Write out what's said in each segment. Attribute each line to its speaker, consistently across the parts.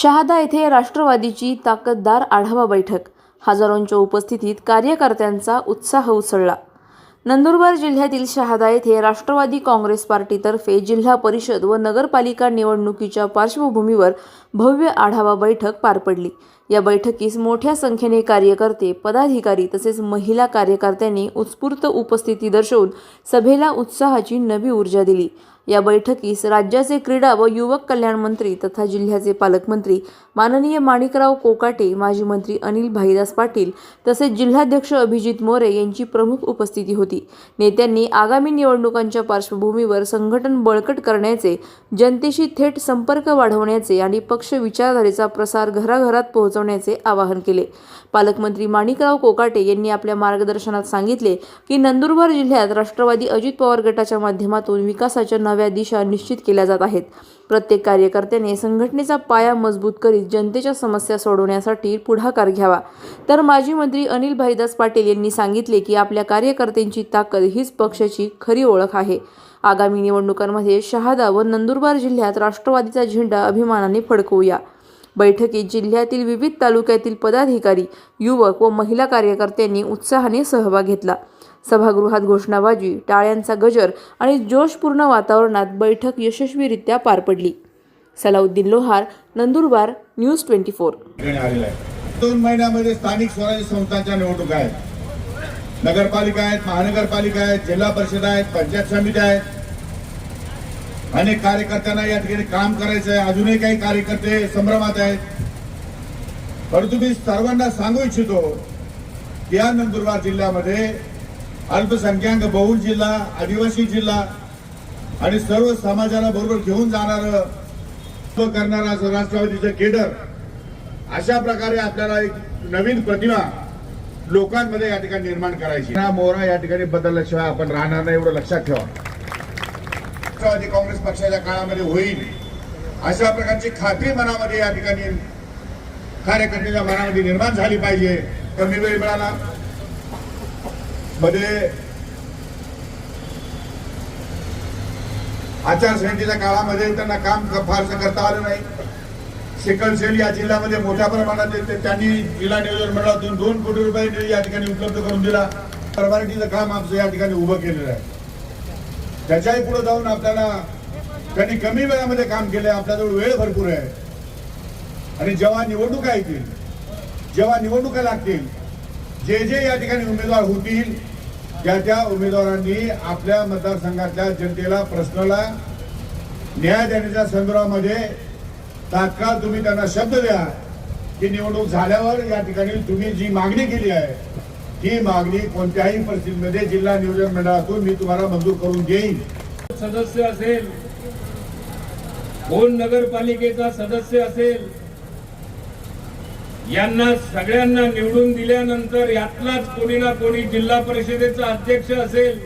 Speaker 1: शहादा येथे राष्ट्रवादीची ताकददार आढावा बैठक. हजारोंच्या उपस्थितीत कार्यकर्त्यांचा उत्साह उसळला. नंदुरबार जिल्ह्यातील शहादा येथे राष्ट्रवादी काँग्रेस पार्टीतर्फे जिल्हा परिषद व नगरपालिका निवडणुकीच्या पार्श्वभूमीवर भव्य आढावा बैठक पार पडली. या बैठकीस मोठ्या संख्येने कार्यकर्ते पदाधिकारी तसेच महिला कार्यकर्त्यांनी उत्स्फूर्त उपस्थिती दर्शवून सभेला उत्साहाची नवी ऊर्जा दिली. या बैठकीस राज्याचे क्रीडा व युवक कल्याण मंत्री तथा जिल्ह्याचे पालकमंत्री माननीय माणिकराव कोकाटे माजी मंत्री अनिल भाईदास पाटील तसेच जिल्हाध्यक्ष अभिजित मोरे यांची प्रमुख उपस्थिती होती. नेत्यांनी आगामी निवडणुकांच्या पार्श्वभूमीवर संघटन बळकट करण्याचे जनतेशी थेट संपर्क वाढवण्याचे आणि पक्ष विचारधारेचा प्रसार घराघरात पोहोचवण्याचे आवाहन केले. पालकमंत्री माणिकराव कोकाटे यांनी आपल्या मार्गदर्शनात सांगितले की नंदुरबार जिल्ह्यात राष्ट्रवादी अजित पवार गटाच्या माध्यमातून विकासाच्या नव्या दिशा निश्चित केल्या जात आहेत. प्रत्येक कार्यकर्त्याने संघटनेचा पाया मजबूत करीत जनतेच्या समस्या सोडवण्यासाठी पुढाकार घ्यावा. तर माजी मंत्री अनिल भाईदास पाटील यांनी सांगितले की आपल्या कार्यकर्त्यांची ताकद हीच पक्षाची खरी ओळख आहे. आगामी निवडणुकांमध्ये शहादा व नंदुरबार जिल्ह्यात राष्ट्रवादीचा झेंडा अभिमानाने फडकवूया. बैठकीत जिल्ह्यातील विविध तालुक्यातील पदाधिकारी युवक व महिला कार्यकर्त्यांनी उत्साहाने सहभाग घेतला. सभागृहात घोषणाबाजी टाळ्यांचा गजर आणि जोशपूर्ण वातावरणात बैठक यशस्वीरित्या पार पडली. Salauddin Lohar Nandurbar news twenty four.
Speaker 2: आहे दोन महिन्यामध्ये स्थानिक स्वराज्य संस्थांच्या निवडणुका आहेत. नगरपालिका आहेत महानगरपालिका आहेत जिल्हा परिषद आहेत पंचायत समित्या आहेत. अनेक कार्यकर्त्यांना या ठिकाणी काम करायचं आहे. अजूनही काही कार्यकर्ते संभ्रमात आहेत. परंतु मी सर्वांना सांगू इच्छितो की या नंदुरबार जिल्ह्यामध्ये अल्पसंख्याक बहुल जिल्हा आदिवासी जिल्हा आणि सर्व समाजाला बरोबर घेऊन जाणार करणारा राष्ट्रवादीचं केडर अशा प्रकारे आपल्याला एक नवीन प्रतिमा लोकांमध्ये या ठिकाणी निर्माण करायची. मोहरा या ठिकाणी बदलल्याशिवाय आपण राहणार नाही एवढं लक्षात ठेवा. राष्ट्रवादी काँग्रेस पक्षाच्या काळामध्ये होईल अशा प्रकारची खात्री मनामध्ये या ठिकाणी कार्यकर्त्याच्या मनामध्ये निर्माण झाली पाहिजे. कमी वेळ मिळाला. मध्ये आचारसंहितेच्या काळामध्ये त्यांना काम फारसं करता आलं नाही. सिकलसेल या जिल्ह्यामध्ये मोठ्या प्रमाणात ते- त्यांनी जिल्हा नियोजन मंडळातून दोन कोटी रुपये निधी या ठिकाणी उपलब्ध करून दिला. परवानगीचं काम आमचं या ठिकाणी उभं केलेलं आहे. त्याच्याही पुढे जाऊन आपल्याला त्यांनी कमी वेळामध्ये काम केलंय. आपल्याजवळ वेळ भरपूर आहे. आणि जेव्हा निवडणुका येतील जेव्हा निवडणुका लागतील जे जे या ठिकाणी उमेदवार होतील त्या त्या उमेदवारांनी आपल्या मतदारसंघातल्या जनतेला प्रश्नाला न्याय देण्याच्या संदर्भामध्ये तात्काळ तुम्ही त्यांना शब्द द्या की निवडणूक झाल्यावर या ठिकाणी तुम्ही जी मागणी केली आहे ती मागणी कोणत्याही परिस्थितीमध्ये जिल्हा नियोजन मंडळातून मी तुम्हाला मंजूर करून देईन.
Speaker 3: सदस्य असेल कोण नगरपालिकेचा सदस्य असेल यांना सगळ्यांना निवडून दिल्यानंतर यातलाच कोणी ना कोणी जिल्हा परिषदेचा अध्यक्ष असेल.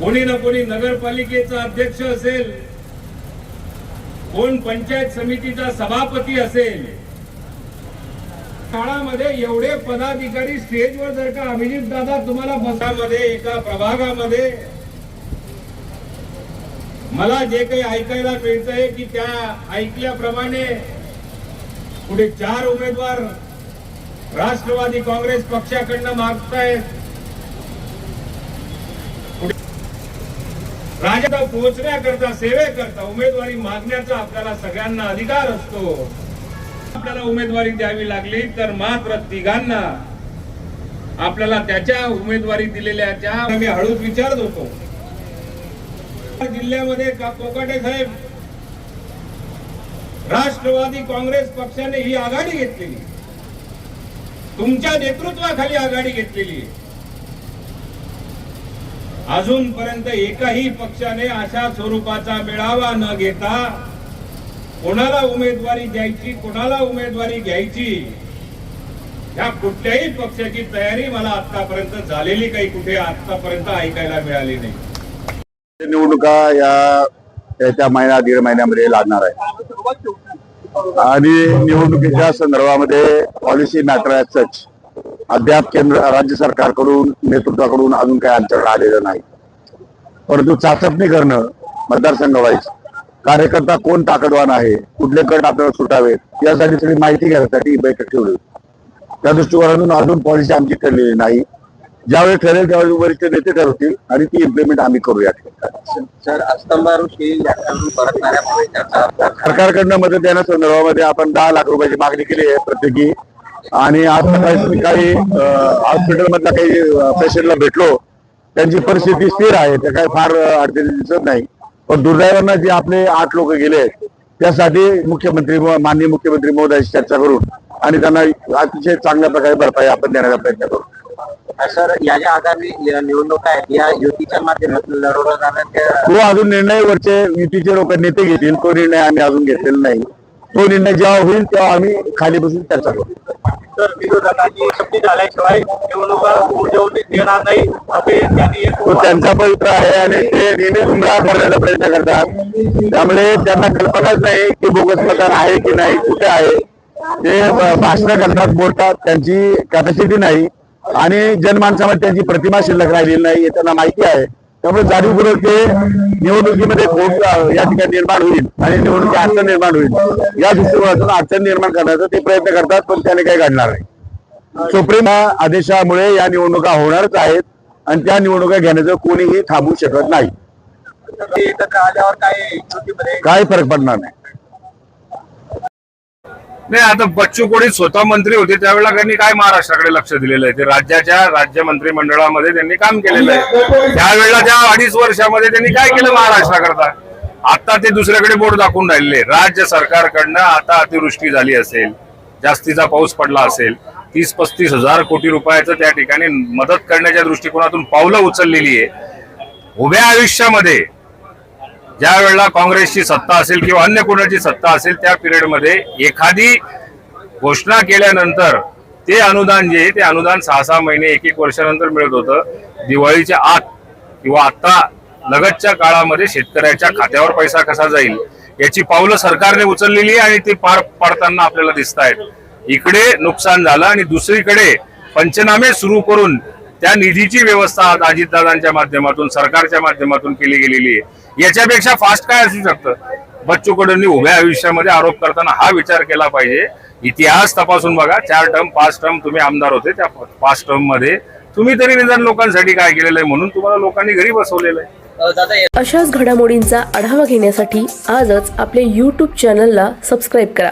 Speaker 3: कोणी ना कोणी नगरपालिकेचा अध्यक्ष असेल. कोण पंचायत समितीचा सभापती असेल. काळामध्ये एवढे पदाधिकारी स्टेजवर जर का अभिजित दादा तुम्हाला बसामध्ये एका प्रभागामध्ये मला जे काही ऐकायला मिळतंय की त्या ऐकल्याप्रमाणे पुढे चार उमेदवार राष्ट्रवादी काँग्रेस पक्षाकडनं मागतायत. पुढे- राज्यात पोहोचण्याकरता सेवेकरता उमेदवारी मागण्याचा आपल्याला सगळ्यांना अधिकार असतो. आपल्याला उमेदवारी द्यावी लागली तर मात्र तिघांना आपल्याला त्याच्या उमेदवारी दिलेल्या त्या आम्ही हळूच विचारत होतो. जिल्ह्यामध्ये का कोकाटे साहेब? राष्ट्रवादी काँग्रेस पक्षाने ही आघाडी घेतलेली. तुमच्या नेतृत्वाखाली आघाडी घेतलेली. अजूनपर्यंत एकाही पक्षाने अशा स्वरूपाचा मेळावा न घेता कोणाला उमेदवारी द्यायची कोणाला उमेदवारी घ्यायची ह्या कुठल्याही पक्षाची तयारी मला आतापर्यंत झालेली काही कुठे आतापर्यंत ऐकायला मिळाली नाही.
Speaker 4: निवडणुका या येत्या महिन्या दीड महिन्यामध्ये लागणार आहे आणि निवडणुकीच्या संदर्भामध्ये पॉलिसी मॅटर अद्याप केंद्र राज्य सरकारकडून नेतृत्वाकडून अजून काही आमच्याकडे आलेलं नाही. परंतु चाचपणी करणं मतदारसंघ वाईज कार्यकर्ता कोण ताकदवान आहे कुठले गट आपल्याला सुटावेत यासाठी सगळी माहिती घेण्यासाठी बैठक ठेवली त्या दृष्टिकोनातून अजून पॉलिसी आमची ठरलेली नाही. ज्यावेळी ठरेल त्यावेळी वरिष्ठ नेते ठरवतील आणि ती इम्प्लिमेंट आम्ही करूया. सरकारकडनं मदत देण्या संदर्भामध्ये आपण दहा लाख रुपयाची मागणी केली आहे प्रत्येकी. आणि आज सकाळी काही हॉस्पिटल मधल्या काही पेशंटला भेटलो. त्यांची परिस्थिती स्थिर आहे. त्या काही फार अडचणी दिसत नाही. पण दुर्दैवानं जे आपले आठ लोक गेले आहेत, त्यासाठी मुख्यमंत्री माननीय मुख्यमंत्री महोदयाशी चर्चा करून आणि त्यांना अतिशय चांगल्या प्रकारे भरपाई आपण देण्याचा प्रयत्न करू.
Speaker 5: सर या ज्या आगामी निवडणुका आहेत या युतीच्या माध्यमातून लढवल्या जाणाऱ्या
Speaker 4: तो अजून निर्णय वरचे युतीचे लोक नेते घेतील. तो निर्णय आम्ही अजून घेतलेला नाही. तो निर्णय जेव्हा होईल तेव्हा आम्ही खाली बसून चर्चा करू.
Speaker 5: तर विरोधकांची शक्ती झाल्याशिवाय निवडणुका देणार नाही. असे त्यांनी एक
Speaker 4: तो त्यांचा पवित्र आहे आणि ते नेहमी गुमराह करण्याचा प्रयत्न करतात. त्यामुळे त्यांना कल्पनाच नाही की बोगस मतदान आहे की नाही कुठे आहे. ते भाषण करतात बोलतात. त्यांची कॅपॅसिटी नाही. आणि जनमानसामध्ये त्यांची प्रतिमा शिल्लक राहिलेली नाही हे त्यांना माहिती आहे. त्यामुळे जाणीवपूर्वक ते निवडणुकीमध्ये अं, या ठिकाणी निर्माण होईल आणि निवडणुकी अडचण निर्माण होईल. या दृष्टिकोनातून अडचण निर्माण करण्याचा ते प्रयत्न करतात पण त्याने काही घडणार नाही. सुप्रीम आदेशामुळे या निवडणुका होणारच आहेत आणि त्या निवडणुका घेण्याचं कोणीही थांबवू शकत नाही. काही फरक पडणार नाही.
Speaker 3: नाही आता बच्चू कोडी स्वतः मंत्री होते त्यावेळेला त्यांनी काय महाराष्ट्राकडे लक्ष दिलेलं आहे? ते राज्याच्या राज्य मंत्रिमंडळामध्ये त्यांनी काम केलेलं आहे. त्यावेळेला त्या अडीच वर्षामध्ये त्यांनी काय केलं महाराष्ट्राकरता? आता ते दुसऱ्याकडे बोट दाखवून राहिले. राज्य सरकारकडनं आता अतिवृष्टी झाली असेल जास्तीचा पाऊस पडला असेल तीस पस्तीस हजार कोटी रुपयाचं त्या ठिकाणी मदत करण्याच्या दृष्टिकोनातून पावलं उचललेली आहे. उभ्या आयुष्यामध्ये ज्या वेळेला काँग्रेसची सत्ता असेल किंवा अन्य कोणाची सत्ता असेल त्या पिरियडमध्ये एखादी घोषणा केल्यानंतर ते अनुदान जे आहे ते अनुदान सहा सहा महिने एक एक वर्षानंतर मिळत होतं. दिवाळीच्या आत किंवा आता लगतच्या काळामध्ये शेतकऱ्याच्या खात्यावर पैसा कसा जाईल याची पावलं सरकारने उचललेली आहे आणि ती पार पाडताना आपल्याला दिसत आहेत. इकडे नुकसान झालं आणि दुसरीकडे पंचनामे सुरू करून त्या निधीची व्यवस्था आज अजितदादांच्या माध्यमातून सरकारच्या माध्यमातून केली गेलेली आहे. याच्यापेक्षा फास्ट काय असू शकतं? बच्चू कडूंनी उभ्या आयुष्यामध्ये आरोप करताना हा विचार केला पाहिजे. इतिहास तपासून बघा. चार टर्म पाच टर्म तुम्ही आमदार होते. त्या पाच टर्ममध्ये तुम्ही तरी निदान लोकांसाठी काय केलेलं आहे म्हणून तुम्हाला लोकांनी घरी बसवलेलं आहे.
Speaker 6: अशाच घडामोडींचा आढावा घेण्यासाठी आजच आपल्या यूट्यूब चॅनलला सबस्क्राईब करा.